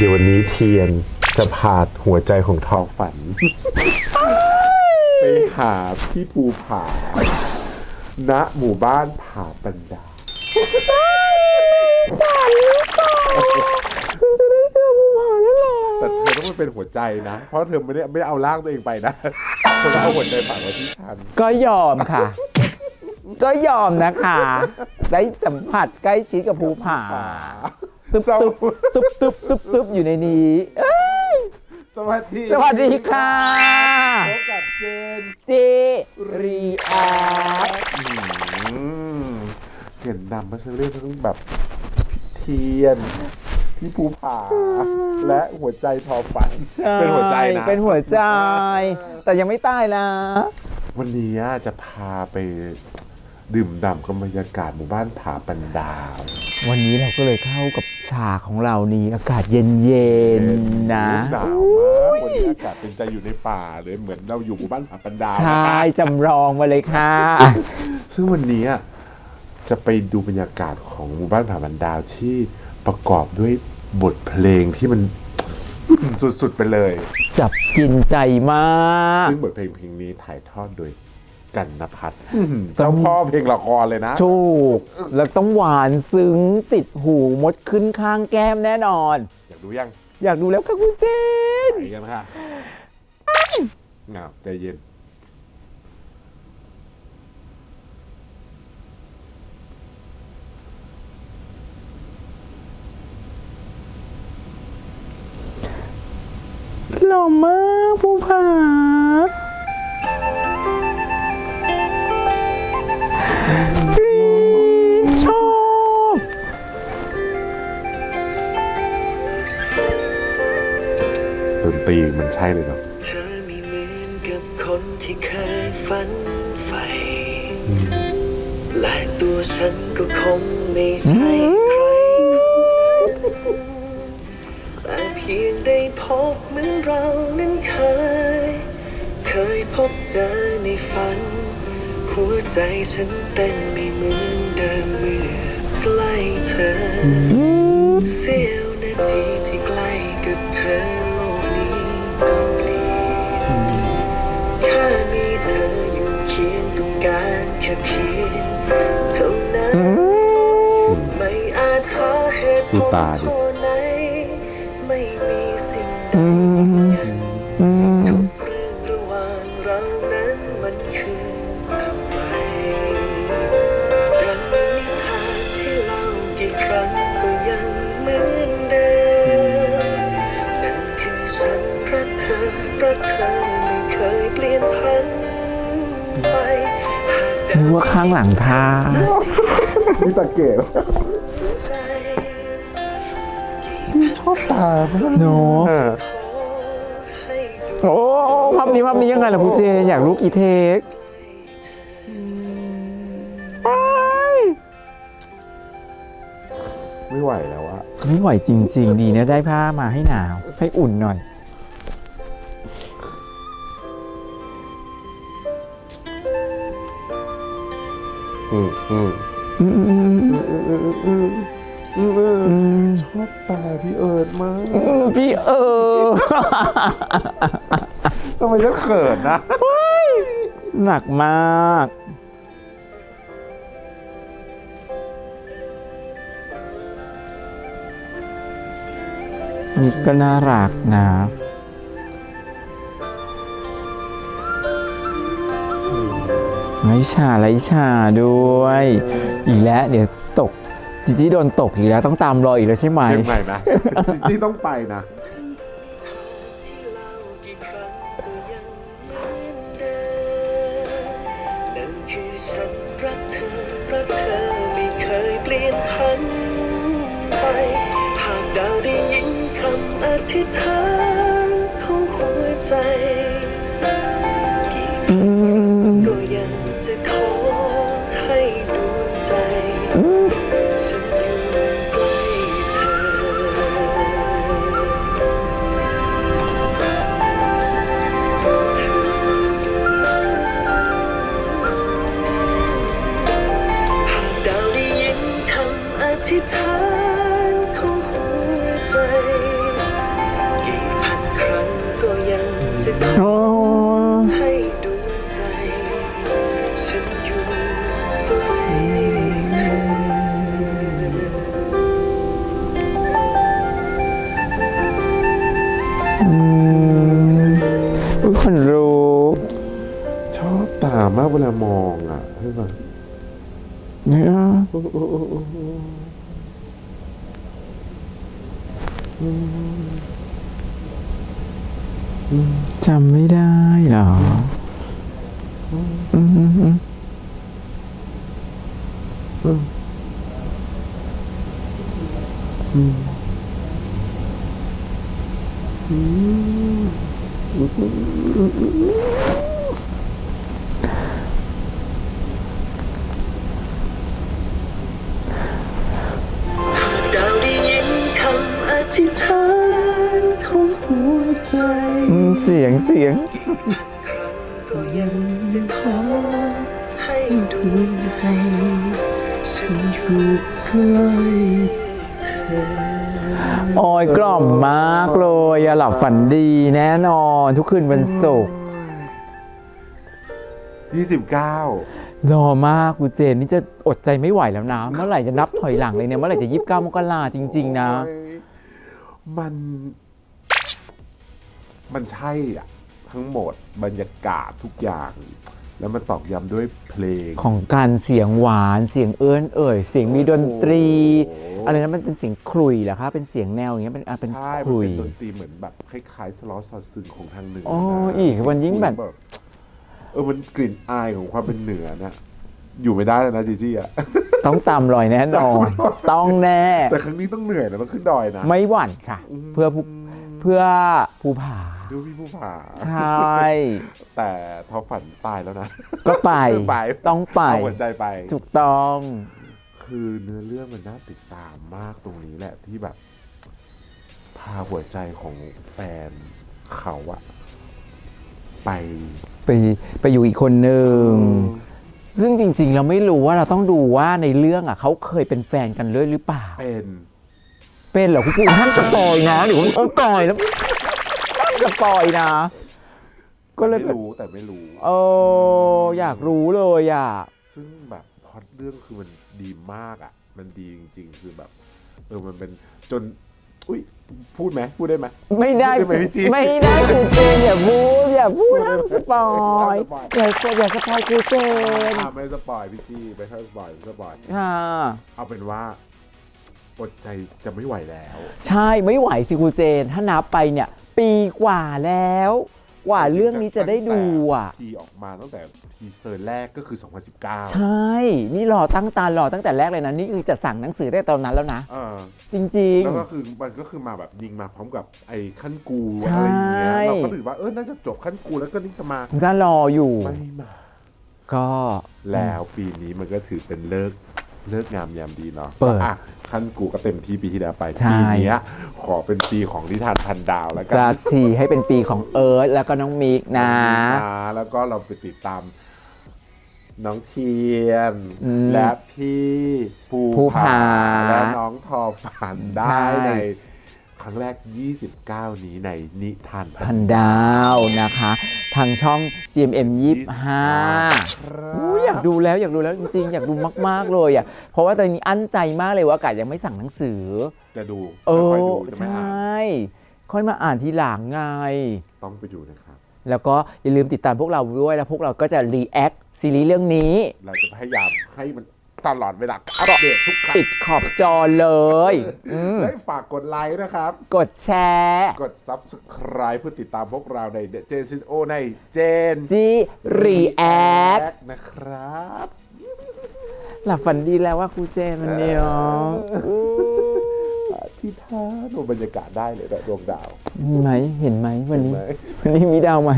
เดี๋ยววันนี้เทียนจะพาหัวใจของทองฝัน ไปหาพี่ภูผา ณหมู่บ้านผาปันดาแล้วหรอแต่เธอต้องไปเป็นหัวใจนะ เพราะเธอไม่ได้ไม่ได้เอาร่างตัวเองไปนะเธอเอาหัวใจฝังไว้ที่ฉัน ก็ยอมค่ะ ก็ยอมนะคะ ได้สัมผัสใกล้ชิดกับภูผา ตึ๊บสวตึ๊บตึ๊บตึ๊บตึ๊บตึ๊บอยู่ในนี้เอ้ยสวัสดีสวัสดีค่ะพบกับเจนเจรีแอคอืมเห็นนำมาเรื่องทั้งแบบเทียนพี่ภูผาและหัวใจทอฝันเป็นหัวใจนะเป็นหัวใจ แต่ยังไม่ตายนะ วันนี้จะพาไปดื่มด่ำกับบรรยากาศหมู่บ้านผาปันดาว วันนี้เราก็เลยเข้ากับ ฉากของเรานี่อากาศเย็นๆนะ หนาวมากวันนี้อากาศเป็นใจอยู่ในป่าเลยเหมือนเราอยู่หมู่บ้านผาปันดาวใช่จำลองมาเลยค่ะ ซึ่งวันนี้จะไปดูบรรยากาศของหมู่บ้านผาปันดาวที่ประกอบด้วยบทเพลงที่มัน สุดๆไปเลย จับกินใจมาก ซึ่งบทเพลงเพลงนี้ถ่ายทอดโดย กันนภัทรเจ้าพ่อเพลงละครเลยนะ ถูก แล้วต้องหวานซึ้งติดหูมดขึ้นข้างแก้มแน่นอน อยากดูยัง อยากดูแล้วค่ะคุณเจนไปกันค่ะงาวใจเย็นหล่อมากผู้ผา ตรีมันใช่เลยเนาะเธอไม่เหมือนกับคนที่เคยฝันใฝ่และตัวฉันก็คงไม่ใช่ใครแต่เพียงได้พบเหมือนเรานั้นเคย เคยพบเจอในฝัน หัวใจฉันเต้นไม่เหมือนเดิมเมื่อใกล้เธอเสี้ยวนาทีที่ใกล้กับเธอ ดูลตาดิข้อไหนไม่มีสิ่งใดยืนยันทุกเรื่องระหว่างเรานั้นมันคืออะไรดังนิทานที่เล่ากี่ครั้งก็ยังเหมือนเดิมนั่นคือฉันรักเธอรักเธอไม่เคยเปลี่ยนพันไปหากได้นึกว่าข้างหลังท่านี่ตะเกียบ ชอบตามันเนาะอ่าให้ดูโอ้ภาพนี้ภาพนี้ยังไงล่ะคุณเจนอยากรู้กี่เทคไม่ไหวแล้วอะไม่ไหวจริง ๆ ดีนะได้ผ้ามาให้หนาว ให้อุ่นหน่อย อืมอืมอืมอืมอืมอืม อืมชอบตาพี่เอิร์ดมากอืมพี่เออ ทำไมฉันเขินนะ หนักมาก นี่ก็น่ารักนะไลชาไลชาด้วย อีกแล้วเดี๋ยวตก จิจิโดนตกอีกแล้วต้องตามรอยอีกแล้วใช่ไหมเชียงใหม่นะจริงๆต้องไปนะที่เล่า ให้ฟังเนี่ยโอ้โอ้โเสียงเสียงครั้งก็ยังจะขอให้ดวงใจฉันอยู่ใกล้เธอ โอ้ยกล่อมมากเลยอะหลับฝันดีแน่นอนทุกคืนวันศุกร์ยี่สิบเก้ารอมากกูเจนนี่จะอดใจไม่ไหวแล้วนะ เมื่อไหร่จะนับถอยหลังเลยเนี่ย เมื่อไหร่จะยีิบเก้ามกราจริง ๆ นะโอ้ยมัน มันใช่อะทั้งหมดบรรยากาศทุกอย่าง แล้วมันตอกย้ำด้วยเพลง ของการเสียงหวานเสียงเอื้อนเอ่ย เสียงมีดนตรี โอ้โห อะไรนะมันเป็นเสียงครุยเหรอคะเป็นเสียงแนวอย่างเงี้ยเป็นอะเป็นใช่คมันรุย เป็นดนตรีเหมือนแบบคล้ายๆสล้อซอซึงของทางเหนืออ๋อนะอีกวันยิ่งแบบ เออมันกลิ่นอายของความเป็นเหนือนะอยู่ไม่ได้เลยนะจีจี้อะ ต้องตามรอยแน่นอน ต้องแน่ แต่ครั้งนี้ต้องเหนื่อยนะต้องขึ้นดอยนะ ไม่หวั่นค่ะ เพื่อผู้เพื่อภูผา ดูพี่ผู้ผาใช่ แต่ทอฝันตายแล้วนะ ก็ไป ไปต้องไปเอาหัวใจไป ถูกต้อง คือเนื้อเรื่องมันน่าติดตามมากตรงนี้แหละที่แบบ พาหัวใจของแฟนเขาอะไป ไปไปอยู่อีกคนหนึ่ง ซึ่งจริง ๆ เราไม่รู้ว่าเราต้องดูว่าในเรื่องอะเขาเคยเป็นแฟนกันเลยหรือเปล่า เป็น เป็นเหรอคุณปู่ห้ามสปอยนะเดี๋ยวโอ้ปล่อยแล้ว ห้ามสปอยนะ ก็เลยไม่รู้แต่ไม่รู้ เอออยากรู้เลยอะ ซึ่งแบบพล็อตเรื่องคือมันดีมากอะมันดีจริง ๆ คือแบบเออมันเป็นจน อุ้ยพูดไหมพูดได้ไหม ไม่ได้พูดได้ไหมพี่จีไม่ได้ครูเจนอย่าพูดอย่าพูดห้ามสปอยห้ามสปอย อย่าอย่าสปอยครูเจนอ่าไม่สปอยพี่จี้ไม่ให้สปอยไม่สปอย ค่ะเอาเป็นว่าอดใจจะไม่ไหวแล้ว ใช่ไม่ไหวสิครูเจน ถ้านับไปเนี่ย ปีกว่าแล้ว กว่าเรื่องนี้จะได้ดูอะ ทีออกมาตั้งแต่ทีเซอร์แรกก็คือ 2019ใช่ นี่รอตั้งตารอตั้งแต่แรกเลยนะ นี่คือจะสั่งหนังสือได้ตอนนั้นแล้วนะ เออจริง แล้วก็คือมันก็คือมาแบบยิงมาพร้อมกับไอ้ขั้นกูใช่อะไรอย่างเงี้ยเราก็ถือว่าเออน่าจะจบขั้นกูแล้วก็นี่จะมาๆจะรออยู่ ไม่มา ก็ แล้วปีนี้มันก็ถือเป็นเลิก เลิกงามยามดีเนาะเปิดอะขั้นกูก็เต็มที่ปีที่แล้วไปใช่ ปีเนี้ยขอเป็นปีของนิทานพันดาวแล้วกัสักทีให้เป็นปีของเอิร์ธแล้วก็น้องมิกนะนะแล้วก็เราไปติดตามน้องเทียน อืมและพี่ภูภูผา และน้องทอฝันได้ใช่ในครั้งแรก 29 นี้ในนิทานพันดาวนะคะ ทางช่อง GMM 25ครับอุ๊ยอยากดูแล้วอยากดูแล้วจริงๆ อยากดูมาก ๆ เลยอะเพราะว่าตอนนี้อั้นใจมากเลยว่าอากาศยังไม่สั่งหนังสือ จะดูเอค่อยอๆดูจะใชไม่อ่าน่ค่อยมาอ่านทีหลังไง ต้องไปดูนะครับ แล้วก็อย่าลืมติดตามพวกเราด้วยแล้วพวกเราก็จะรีแอคซีรีส์เรื่องนี้ เราจะพยายามให้มัน ตลอดเวลาอัปเดตทุกครั้งปิดขอบจอเลยอืมได้ฝากกดไลค์นะครับ กดแชร์ กด Subscribe เพื่อติดตามพวกเราในเจนซินโอในเจนจีรีแอคนะครับ หลับฝันดีแล้วว่าครูเจนมันเนี่ยที่ท่าดูบรรยากาศได้เลยนะดวงดาว มีไหมเห็นไหมวันนี้เห็นไหมวันนี้มีดาวไหม